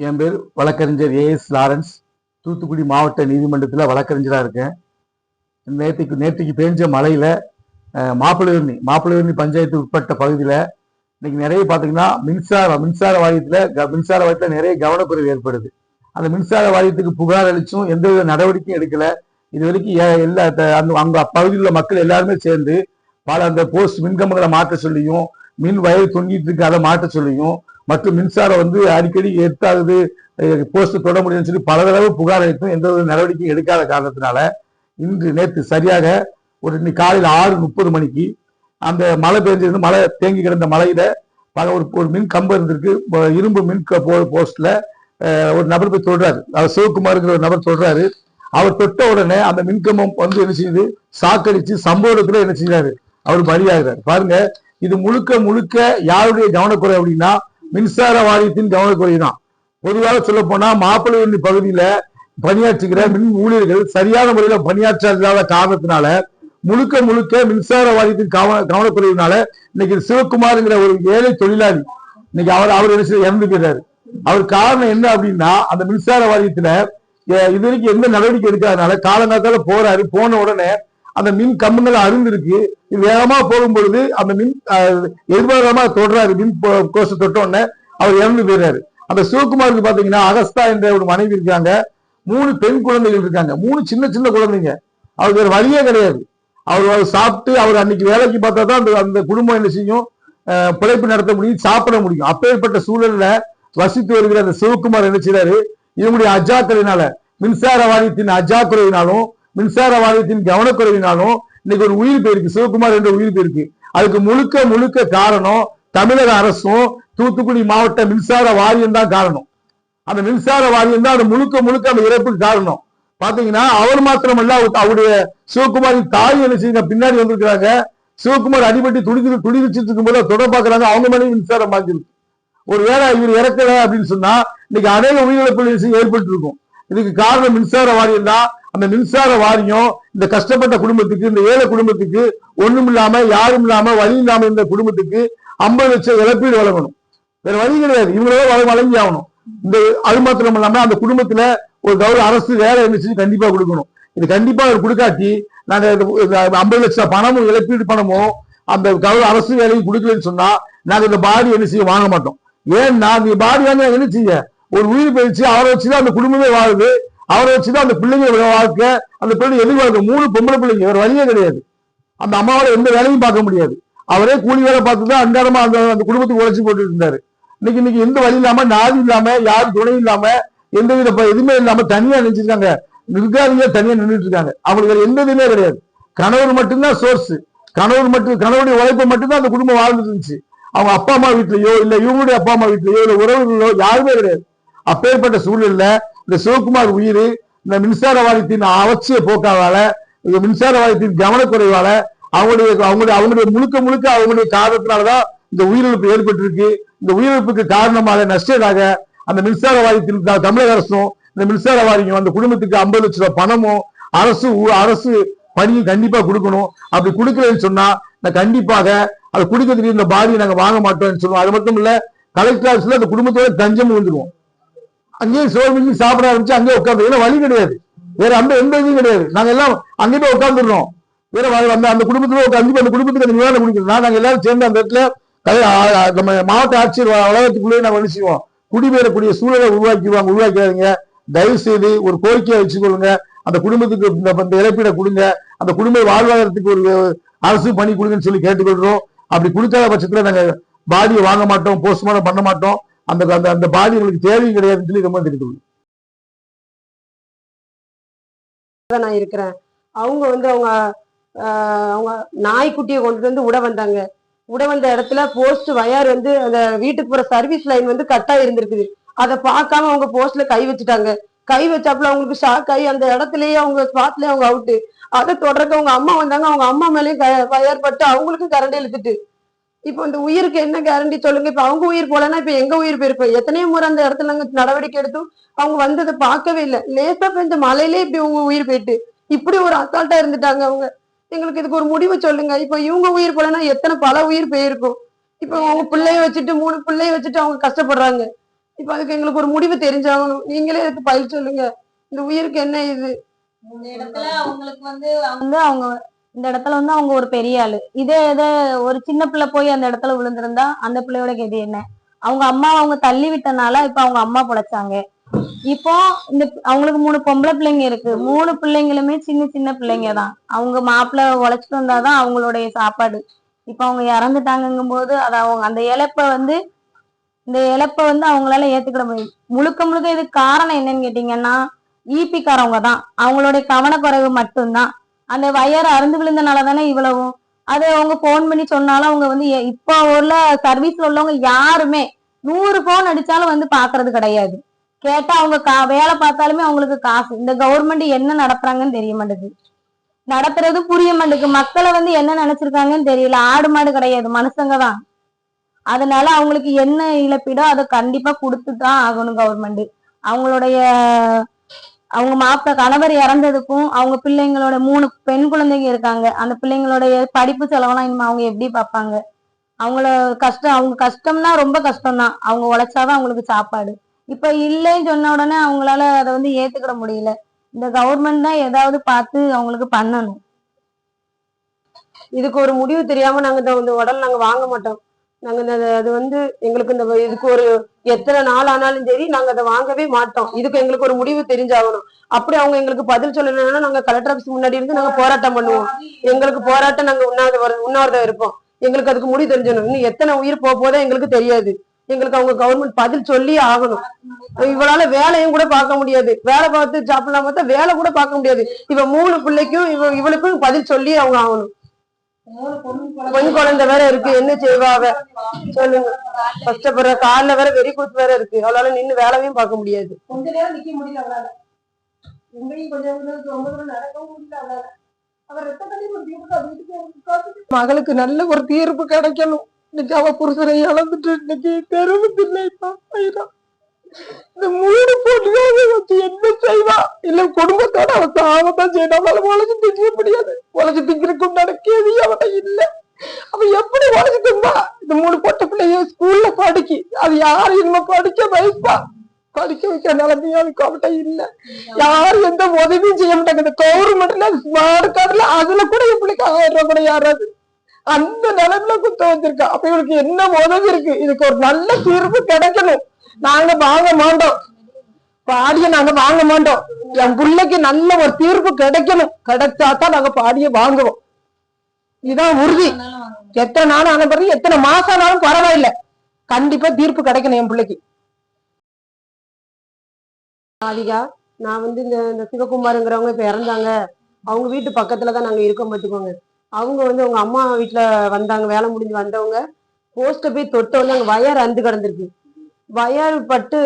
என் பேர் வழக்கறிஞர் as Lawrence. Thoothukudi மாவட்ட நீதிமன்றத்தில் வழக்கறிஞராக இருக்கேன். நேற்றுக்கு நேற்றுக்கு பேஞ்ச மழையில் மாப்பிளவர்ணி மாப்பிளவர்ணி பஞ்சாயத்து உட்பட்ட பகுதியில் இன்னைக்கு நிறைய பார்த்தீங்கன்னா மின்சார மின்சார வாரியத்தில் மின்சார வாரியத்தில் நிறைய கவனக்குறைவு ஏற்படுது. அந்த மின்சார வாரியத்துக்கு புகார் அளிச்சும் எந்தவித நடவடிக்கையும் எடுக்கலை. இது வரைக்கும் ஏ- எல்லா த- அந்த அங்க பகுதியில் உள்ள மக்கள் எல்லாருமே சேர்ந்து பல அந்த போஸ்ட் மின்கம்பங்களை மாற்ற சொல்லியும் மின் வயல் தொங்கிட்டு இருக்கு அதை மாற்ற சொல்லியும் மற்றும் மின்சாரம் வந்து அடிக்கடி எத்தாகுது போஸ்ட் தொட முடியும்னு சொல்லி பல தடவை புகார் அளித்தும் எந்த ஒரு நடவடிக்கையும் எடுக்காத காரணத்தினால இன்று நேற்று சரியாக ஒரு இன்னைக்கு காலையில் ஆறு முப்பது மணிக்கு அந்த மழை பெஞ்சிருந்து மழை தேங்கி கிடந்த மழையில பல ஒரு ஒரு மின் கம்பம் இருந்திருக்கு. இரும்பு மின் போ- போஸ்ட்ல ஒரு நபர் போய் சொல்றாரு அவர் சிவகுமாருங்கிற ஒரு நபர் சொல்றாரு அவர் தொட்ட உடனே அந்த மின்கம்பம் வந்து என்ன செய்யுது? சாக்கடிச்சு சம்பவத்துல என்ன செய்யறாரு அவர் பலியாகிறார். பாருங்க இது முழுக்க முழுக்க யாருடைய கவனக்குறை அப்படின்னா மின்சார வாரியத்தின் கவனக்குறை தான் பொதுவாக சொல்ல போனா மாப்பிள்ளை பகுதியில பணியாற்றுகிற மின் ஊழியர்கள் சரியான முறையில பணியாற்றாத காரணத்தினால முழுக்க முழுக்க மின்சார வாரியத்தின் கவன கவனக்குறைவினால இன்னைக்கு சிவகுமார்ங்கிற ஒரு ஏழை தொழிலாளி இன்னைக்கு அவர் அவர் என்ன செய்ய இறந்து போயிறாரு. அவர் காரணம் என்ன அப்படின்னா அந்த மின்சார வாரியத்துல இது வரைக்கும் எந்த நடவடிக்கை எடுக்காதனால காலங்காத்தால போறாரு. போன உடனே அந்த மின் கம்பங்கள் அருந்திருக்கு. இது வேகமா போகும் பொழுது அந்த மின் அஹ், எதிர்பாராம தொடுறாரு. மின் கோஷ தொட்டோடனே அவர் இறந்து போயிடுறாரு அந்த சிவகுமாருக்கு பாத்தீங்கன்னா அகஸ்தா என்ற ஒரு மனைவி இருக்காங்க. மூணு பெண் குழந்தைகள் இருக்காங்க. மூணு சின்ன சின்ன குழந்தைங்க. அவருக்கு வேற வழியே கிடையாது. அவர் சாப்பிட்டு அவர் அன்னைக்கு வேலைக்கு பார்த்தா தான் அந்த அந்த குடும்பம் என்ன செய்யும்? பிழைப்பு நடத்த முடியும் சாப்பிட முடியும். அப்பேற்பட்ட சூழல்ல வசித்து வருகிற அந்த சிவகுமார் என்ன செய்யறாரு இவங்களுடைய அஜாக்கிரையினால மின்சார வாரியத்தின் அஜாக்கிரவினாலும் மின்சார வாரியத்தின் கவனக்குறைவினாலும் இன்னைக்கு ஒரு உயிர் போயிருக்கு. சிவகுமார் என்ற உயிர் போயிருக்கு. அதுக்கு முழுக்க முழுக்க காரணம் தமிழக அரசும் தூத்துக்குடி மாவட்ட மின்சார வாரியம் தான் காரணம். அந்த மின்சார வாரியம் தான் அது முழுக்க முழுக்க அந்த இறப்புக்கு காரணம். பாத்தீங்கன்னா அவர் மாத்திரமல்ல அவருடைய சிவகுமாரின் தாய் என்ன செய்யுங்க பின்னாடி வந்திருக்கிறாங்க. சிவகுமார் அடிபட்டு துடிச்சு துடிச்சிட்டு இருக்கும்போது அதை தொட பாக்குறாங்க அவங்க மேலேயும் மின்சாரம் பாஞ்சிருக்கு ஒருவேளை இவர் இறக்கல அப்படின்னு சொன்னா இன்னைக்கு அநேக உயிரிழப்பு ஏற்பட்டு இருக்கும் இதுக்கு காரணம் மின்சார வாரியம் தான். அந்த மின்சார வாரியம் இந்த கஷ்டப்பட்ட குடும்பத்துக்கு இந்த ஏழை குடும்பத்துக்கு ஒண்ணும் இல்லாம யாரும் இல்லாம வழி இல்லாம இந்த குடும்பத்துக்கு ஐம்பது லட்சம் இழப்பீடு வழங்கணும். வேற வழி கிடையாது. இவங்களே வழங்கி ஆகணும். இந்த அது மாத்திரம் இல்லாம அந்த குடும்பத்துல ஒரு கௌரவ அரசு வேலை இருந்துச்சு கண்டிப்பா கொடுக்கணும். இது கண்டிப்பா அவர் கொடுக்காட்டி நாங்க இந்த- ஐம்பது லட்சம் பணமும் இழப்பீடு பணமும் அந்த கௌரவ அரசு வேலையும் கொடுக்கலன்னு சொன்னா நாங்க இந்த பாடி என்ன செய்ய வாங்க மாட்டோம். ஏன்னா இந்த பாடி வாங்க என்ன செய்ய? ஒரு உயிர் பயிற்சி அவரை வச்சுதான் அந்த குடும்பமே வாழுது. அவரை வச்சுதான் அந்த பிள்ளைங்க வாழ்க்கை. அந்த பிள்ளை எதிர்பார்க்க மூணு பொம்பளை பிள்ளைங்க வேற வழியே கிடையாது. அந்த அம்மாவோட எந்த வேலையும் பார்க்க முடியாது. அவரே கூலி வேலை பார்த்து தான் அன்றாடமா அந்த அந்த குடும்பத்துக்கு உழைச்சி போட்டுட்டு இருந்தாரு. இன்னைக்கு இன்னைக்கு எந்த வழி இல்லாம நாதி இல்லாம யார் துணை இல்லாம எந்த வித ப- எதுவுமே இல்லாம தனியா நினைச்சிருக்காங்க நிர்காரியா தனியா நின்றுட்டு இருக்காங்க அவங்களுக்கு வேற எந்த இதுவுமே கிடையாது. கணவர் மட்டும்தான் சோர்ஸ் கணவர் மட்டும் கணவருடைய உழைப்பு மட்டும்தான் அந்த குடும்பம் வாழ்ந்துட்டு இருந்துச்சு அவங்க அப்பா அம்மா வீட்லயோ இல்ல இவங்களுடைய அப்பா அம்மா வீட்லயோ இல்ல உறவுகளோ யாருமே கிடையாது. அப்பேற்பட்ட சூழ்நிலை இந்த சிவகுமார் உயிர் இந்த மின்சார வாரியத்தின் அவசிய போக்காவால இந்த மின்சார வாரியத்தின் கவனக்குறைவால அவங்களுடைய அவங்களுடைய அவங்களுடைய முழுக்க முழுக்க அவங்களுடைய காரணத்தினாலதான் இந்த உயிரிழப்பு ஏற்பட்டிருக்கு. இந்த உயிரிழப்புக்கு காரணமாக நஷ்டதாக அந்த மின்சார வாரியத்தின் தமிழக அரசும் இந்த மின்சார வாரியம் அந்த குடும்பத்துக்கு ஐம்பது லட்சம் ரூபாய் பணமும் அரசு அரசு பணியும் கண்டிப்பா கொடுக்கணும். அப்படி கொடுக்கலன்னு சொன்னா நான் கண்டிப்பாக அது குடிக்கிறதுக்கு இந்த பாதியை நாங்க வாங்க மாட்டோம்னு சொல்லுவோம். அது மட்டும் இல்ல கலெக்டர் ஆஃபீஸ்ல அந்த குடும்பத்தோட தஞ்சம் விழுந்துருவோம் அங்கேயே சோறு மிஞ்சி சாப்பிட ஆரம்பிச்சு அங்கேயே உட்காந்து ஏன்னா வழி கிடையாது. வேற அந்த எந்த இதுவும் கிடையாது. நாங்க எல்லாம் அங்கேயே போய் உட்காந்துடுறோம் வேற அந்த அந்த குடும்பத்துல உட்காந்து அந்த குடும்பத்துக்கு அந்த நிவாரணம் கொடுக்கணும் நாங்க எல்லாரும் சேர்ந்து அந்த இடத்துல நம்ம மாவட்ட ஆட்சியர் வ- வளாகத்துக்குள்ளேயே நாங்க என்ன செய்வோம்? குடிபெயரக்கூடிய சூழலை உருவாக்கிடுவாங்க. உருவாக்கிறாங்க தயவு செய்து ஒரு கோரிக்கையை வச்சுக்கொள்ளுங்க. அந்த குடும்பத்துக்கு இந்த இந்த இழப்பீடை கொடுங்க. அந்த குடும்ப வாழ்வாதாரத்துக்கு ஒரு அரசு பணி கொடுங்கன்னு சொல்லி கேட்டுக்கொள்கிறோம் அப்படி கொடுக்காத பட்சத்துல நாங்க பாடியை வாங்க மாட்டோம் போஸ்ட்மார்ட்டம் பண்ண மாட்டோம். அந்த அந்த அந்த பாடி எங்களுக்கு தேவையும் கிடையாதுன்னு சொல்லி ரொம்ப தெரிவித்துள்ளோம் நான் இருக்கிறேன். அவங்க வந்து அவங்க ஆஹ், அவங்க நாய்க்குட்டியை கொண்டுட்டு வந்து விட வந்தாங்க. விட வந்த இடத்துல போஸ்ட் வயர் வந்து அந்த வீட்டுக்கு போற சர்வீஸ் லைன் வந்து கட்டா இருந்திருக்குது அதை பார்க்காம அவங்க போஸ்ட்ல கை வச்சுட்டாங்க. கை வச்சாப்புல அவங்களுக்கு ஷாக் ஆகி அந்த இடத்துலயே அவங்க ஸ்பாட்லயே அவங்க அவுட்டு அதை தொடர்ந்து அவங்க அம்மா வந்தாங்க. அவங்க அம்மா மேலேயும் வயர் பட்டு அவங்களுக்கும் கரண்ட் இழுத்துட்டு. இப்போ இந்த உயிருக்கு என்ன கேரண்டி சொல்லுங்க. இப்ப அவங்க உயிர் போலன்னா இப்ப எங்க உயிர் போயிருப்போம்? எத்தனையோ முறை அந்த இடத்துல நடவடிக்கை எடுத்தோம். அவங்க வந்ததை பார்க்கவே இல்லை. லேசா பெஞ்ச மழையிலே இப்படி உங்க உயிர் போயிட்டு இப்படி ஒரு அசால்ட்டா இருந்துட்டாங்க அவங்க. எங்களுக்கு இதுக்கு ஒரு முடிவு சொல்லுங்க. இப்ப இவங்க உயிர் போலன்னா எத்தனை பல உயிர் போயிருக்கும்? இப்ப அவங்க பிள்ளைய வச்சுட்டு மூணு பிள்ளைய வச்சுட்டு அவங்க கஷ்டப்படுறாங்க. இப்ப அதுக்கு எங்களுக்கு ஒரு முடிவு தெரிஞ்சாகணும். நீங்களே அதுக்கு பதில் சொல்லுங்க. இந்த உயிருக்கு என்ன இது? இந்த இடத்துல அவங்களுக்கு வந்து வந்து அவங்க இந்த இடத்துல வந்து அவங்க ஒரு பெரிய ஆளு. இதே இதே ஒரு சின்ன பிள்ளை போய் அந்த இடத்துல விழுந்திருந்தா அந்த பிள்ளையோட கதி என்ன? அவங்க அம்மா அவங்க தள்ளி விட்டனால இப்ப அவங்க அம்மா பிழைச்சாங்க இப்போ இந்த அவங்களுக்கு மூணு பொம்பளை பிள்ளைங்க இருக்கு. மூணு பிள்ளைங்களுமே சின்ன சின்ன பிள்ளைங்க தான். அவங்க மாப்பிள்ளை உழைச்சிட்டு வந்தாதான் அவங்களுடைய சாப்பாடு. இப்ப அவங்க இறந்துட்டாங்கங்கும் போது அது அவங்க அந்த இழப்ப வந்து இந்த இழப்ப வந்து அவங்களால ஏத்துக்கிட முடியும். முழுக்க முழுக்க இதுக்கு காரணம் என்னன்னு கேட்டீங்கன்னா ஈபிக்காரவங்க தான். அவங்களுடைய கவனக்குறைவு மட்டும்தான். அந்த வயர் அறுந்து விழுந்தனால தானே இவ்வளவும்? அது அவங்க ஃபோன் பண்ணி சொன்னாலும் அவங்க வந்து எ- இப்போ உள்ள சர்வீஸ்ல உள்ளவங்க யாருமே நூறு ஃபோன் அடிச்சாலும் வந்து பாக்குறது கிடையாது. கேட்டா அவங்க கா வேலை பார்த்தாலுமே அவங்களுக்கு காசு. இந்த கவர்மெண்ட் என்ன நடத்துறாங்கன்னு தெரிய மாட்டேங்குது. நடத்துறது புரிய மாட்டேங்குது. மக்களை வந்து என்ன நினைச்சிருக்காங்கன்னு தெரியல. ஆடு மாடு கிடையாது. மனுஷங்க தான். அதனால அவங்களுக்கு என்ன இழப்பீடோ அதை கண்டிப்பா கொடுத்துதான் ஆகணும் கவர்மெண்ட் அவங்களுடைய அவங்க மாப்பிள்ள கணவர் இறந்ததுக்கும் அவங்க பிள்ளைங்களோட மூணு பெண் குழந்தைங்க இருக்காங்க. அந்த பிள்ளைங்களுடைய படிப்பு செலவெல்லாம் இனிமே அவங்க எப்படி பார்ப்பாங்க? அவங்கள கஷ்டம் அவங்க கஷ்டம்னா ரொம்ப கஷ்டம் தான் அவங்க உழைச்சாதான் அவங்களுக்கு சாப்பாடு. இப்ப இல்லைன்னு சொன்ன உடனே அவங்களால அதை வந்து ஏத்துக்கிட முடியல. இந்த கவர்மெண்ட் தான் ஏதாவது பார்த்து அவங்களுக்கு பண்ணணும். இதுக்கு ஒரு முடிவு தெரியாம நாங்க இந்த இந்த உடல் நாங்க வாங்க மாட்டோம். நாங்க இந்த அது வந்து எங்களுக்கு இந்த இதுக்கு ஒரு எத்தனை நாள் ஆனாலும் சரி நாங்க அதை வாங்கவே மாட்டோம். இதுக்கு எங்களுக்கு ஒரு முடிவு தெரிஞ்சாகணும். அப்படி அவங்க எங்களுக்கு பதில் சொல்லணும்னா நாங்க கலெக்டர் ஆஃபீஸ் முன்னாடி இருந்து நாங்க போராட்டம் பண்ணுவோம். எங்களுக்கு போராட்டம் நாங்க உண்ணாத உண்ணாவிரதம் இருப்போம். எங்களுக்கு அதுக்கு முடிவு தெரிஞ்சிடணும். இன்னும் எத்தனை உயிர் போக போதோ எங்களுக்கு தெரியாது. எங்களுக்கு அவங்க கவர்மெண்ட் பதில் சொல்லி ஆகணும். இவளால வேலையும் கூட பார்க்க முடியாது. வேலை பார்த்து சாப்பிடலாம் பார்த்தா வேலை கூட பார்க்க முடியாது. இவ மூணு பிள்ளைக்கும் இவ இவளுக்கும் பதில் சொல்லி அவங்க ஆகணும். பெண் குழந்தை வேற இருக்கு. என்ன செய்வா அவ? சொல்லுங்க. கஷ்டப்படுற கால்ல வேற வெறி கொடுத்து வேற இருக்கு. அவளால நின்னு வேலையும் பார்க்க முடியாது. கொஞ்ச நேரம் நிக்க முடியல அவளால. மகளுக்கு நல்ல ஒரு தீர்ப்பு கிடைக்கணும். இன்னைக்கு அவ புருஷனை இழந்துட்டு இன்னைக்கு தெருவுக்கு இல்லைப்பா ஐயா இந்த மூணு பொண்ணுகளை வச்சு என்ன செய்வா? இல்ல குடும்பத்தோட அவன் சாவத்தான் செய்யணும். அவளை உழைச்சு திங்க முடியாது. உழைச்சு திங்கிறதுக்கு உண்டான கேள்வி அவட்ட இல்ல. அவ எப்படி உழைச்சு திம்பா? இந்த மூணு பொட்ட பிள்ளைய ஸ்கூல்ல படிக்கு அது யாரு இனிமே படிக்க வயசுப்பா படிக்க வைக்கிற நிலைமையும் அதுக்கு அவட்ட இல்ல. யாரும் எந்த உதவியும் செய்ய மாட்டாங்க. இந்த கவர்மெண்ட்ல ஸ்மார்ட் கார்டுல அதுல கூட இப்படிக்கு ஆயிரம் ரூபாய் கூட யாராவது? அந்த நிலைமையில குத்த வச்சிருக்கா அப்ப இவளுக்கு என்ன உதவி இருக்கு? இதுக்கு ஒரு நல்ல தீர்வு கிடைக்கணும். நாங்க வாங்க மாட்டோம். பாடிய நாங்க வாங்க மாட்டோம். என் பிள்ளைக்கு நல்ல ஒரு தீர்ப்பு கிடைக்கணும். கிடைச்சாதான் நாங்க பாடிய வாங்குவோம். இதுதான் உறுதி. எத்தனை நாள் ஆன எத்தனை மாசம் ஆனாலும் பரவாயில்ல. கண்டிப்பா தீர்ப்பு கிடைக்கணும் என் பிள்ளைக்கு. ஆதிகா நான் வந்து இந்த இந்த சிவகுமாருங்கிறவங்க இப்ப இறந்தாங்க. அவங்க வீட்டு பக்கத்துல தான் நாங்க இருக்கோம் பார்த்துக்கோங்க அவங்க வந்து அவங்க அம்மா வீட்டுல வந்தாங்க. வேலை முடிஞ்சு வந்தவங்க. போஸ்ட போய் தொட்ட வந்து அங்க வயர் அந்து கிடந்திருக்கு. வயல்பட்டு